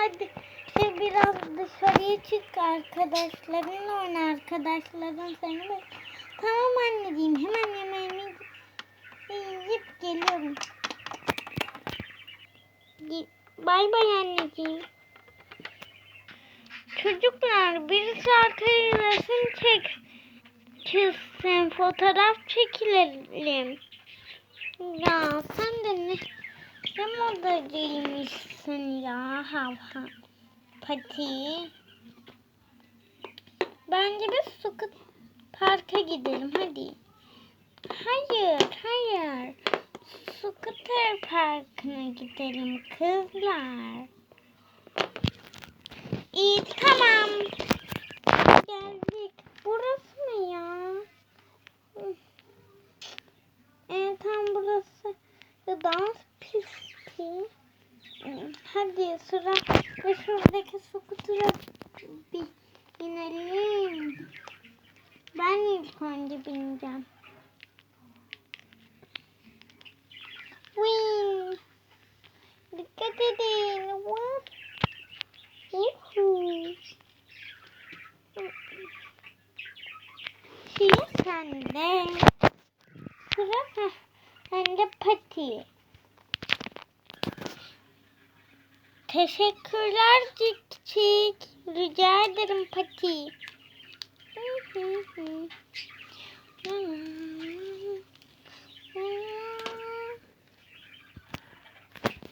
hadi sen biraz dışarıya çık arkadaşlarınla oyna arkadaşların seni bek- Tamam anneciğim hemen yemeğimi yiyip geliyorum. Bay bay anneciğim. Çocuklar birisi arkaya resim çek. Çizsin fotoğraf çekilelim. Ya sen de ne, ne modacıymışsın ya hav hav. Pati. Bence biz Sukut Park'a gidelim hadi. Hayır, hayır. Scooter Parkı'na gidelim kızlar. İyi tamam. Geldik. Burası mı ya? Evet tam burası. Ya dans. Hadi sıra ve şuradaki skutura bir binelim. Ben ilk önce bineceğim. Wing. Dikkat edin. What? Yuhu. Şimdi sende. Sıra sende pati. Teşekkürler Cik Cik. Rica ederim pati.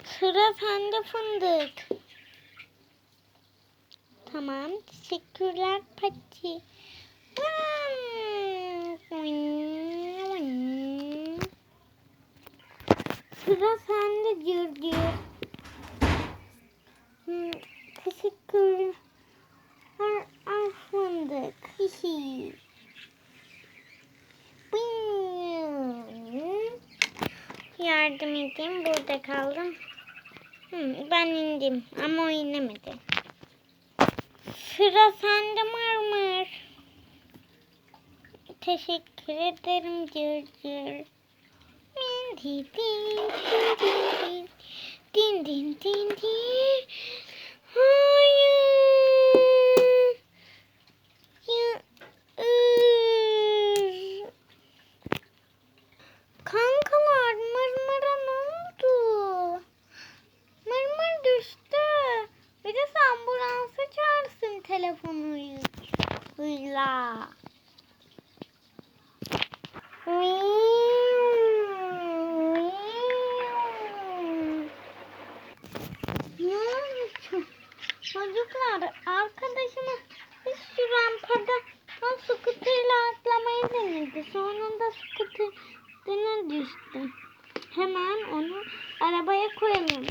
Sıra sende fındık. Tamam. Teşekkürler Pati. Sıra sende Cırcır. Yardım edeyim. Burada kaldım. Hı, ben indim ama o inemedi. Sıra sende mırmır. Teşekkür ederim Cırcır. Min di din din din din din din din. Hayır. Ya, ıı. Kankalar mırmıra ne oldu? Mırmır düştü. Bir de sen ambulansa çağırsın olmuş? Çocuklar arkadaşıma biz şu rampada o skuterle atlamayı denedi. Sonunda skuterine düştü. Hemen onu arabaya koyalım.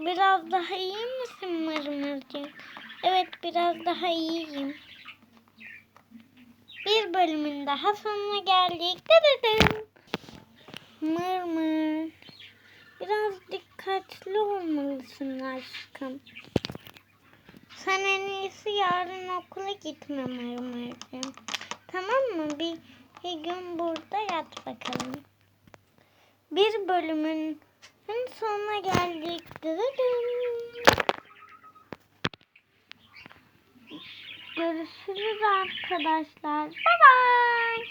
Biraz daha iyi misin Mırmırcığım? Evet biraz daha iyiyim. Bir bölümün daha sonuna geldik. Dıdıdım. Mırmır. Biraz dikkatli olmalısın aşkım. Sen en iyisi yarın okula gitme Mırmırcığım. Tamam mı? Bir, bir gün burada yat bakalım. Bir bölümün sonuna geldik. Görüşürüz arkadaşlar. Bye bye.